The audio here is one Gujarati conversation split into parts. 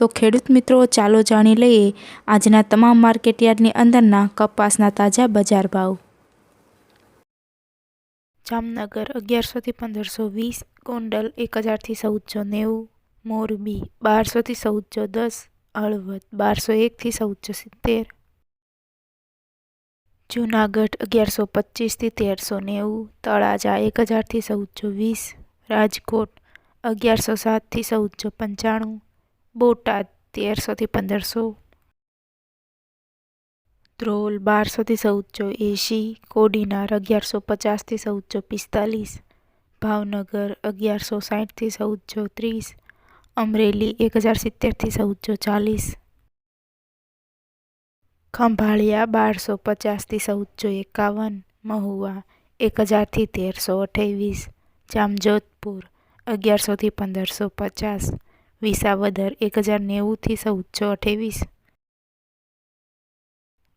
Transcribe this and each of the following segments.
તો ખેડૂત મિત્રો, ચાલો જાણી લઈએ આજના તમામ માર્કેટયાર્ડની અંદરના કપાસના તાજા બજાર ભાવ. જામનગર અગિયારસોથી પંદરસો વીસ, ગોંડલ એક હજારથી ચૌદસો નેવું, મોરબી બારસોથી ચૌદસો દસ, હળવદ બારસો એકથી ચૌદસો સિત્તેર, જૂનાગઢ અગિયારસો પચીસથી તેરસો નેવું, તળાજા એક હજારથી ચૌદસો વીસ, રાજકોટ અગિયારસો સાતથી ચૌદસો પંચાણું બોટાદ તેરસોથી પંદરસો. ધ્રોલ બારસોથી ચૌદસો. એંશી. કોડીનાર અગિયારસો પચાસથી ચૌદસો. પિસ્તાલીસ. ભાવનગર અગિયારસો સાહીઠથી ચૌદસો. ત્રીસ. અમરેલી એક હજાર સિત્તેરથી ચૌદસો. ચાલીસ. ખંભાળિયા બારસો પચાસથી ચૌદસો. એકાવન. મહુવા એક હજારથી તેરસો અઠ્યાવીસ. જામજોધપુર અગિયારસોથી પંદરસો પચાસ. વિસાવદર એક હજાર નેવુંથી ચૌદસો અઠ્યાવીસ.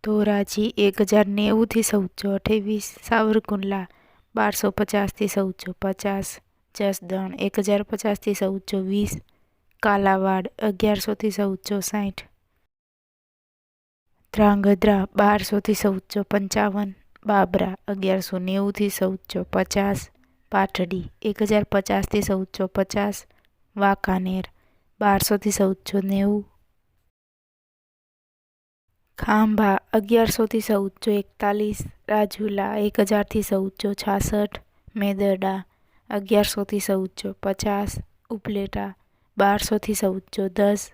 ધોરાજી એક હજાર નેવુંથી ચૌદસો અઠ્યાવીસ. સાવરકુંડલા બારસો પચાસથી ચૌદસો પચાસ. જસદણ એક હજાર પચાસથી ચૌદસો વીસ. કાલાવાડ અગિયારસોથી ચૌદસો સાઠ. ધ્રાંગધ્રા બારસોથી ચૌદસો પંચાવન. બાબરા અગિયારસો નેવુંથી ચૌદસો પચાસ. પાટડી એક હજાર પચાસથી ચૌદસો પચાસ. વાંકાનેર બારસોથી ચૌદસો નેવું. ખાંભા, અગિયારસોથી ચૌદસો એકતાલીસ. રાજુલા એક હજારથી ચૌદસો છાસઠ. મેદરડા અગિયારસોથી ચૌદસો પચાસ. ઉપલેટા, બારસોથી ચૌદસો દસ.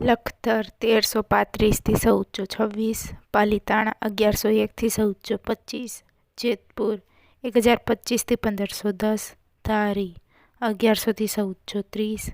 લખતર, તેરસો પાંત્રીસથી ચૌદસો છવ્વીસ. પાલીતાણા, અગિયારસો એકથી ચૌદસો પચીસ. જેતપુર એક હજાર પચીસથી પંદરસો દસ. ધારી અગિયારસોથી ચૌદસો ત્રીસ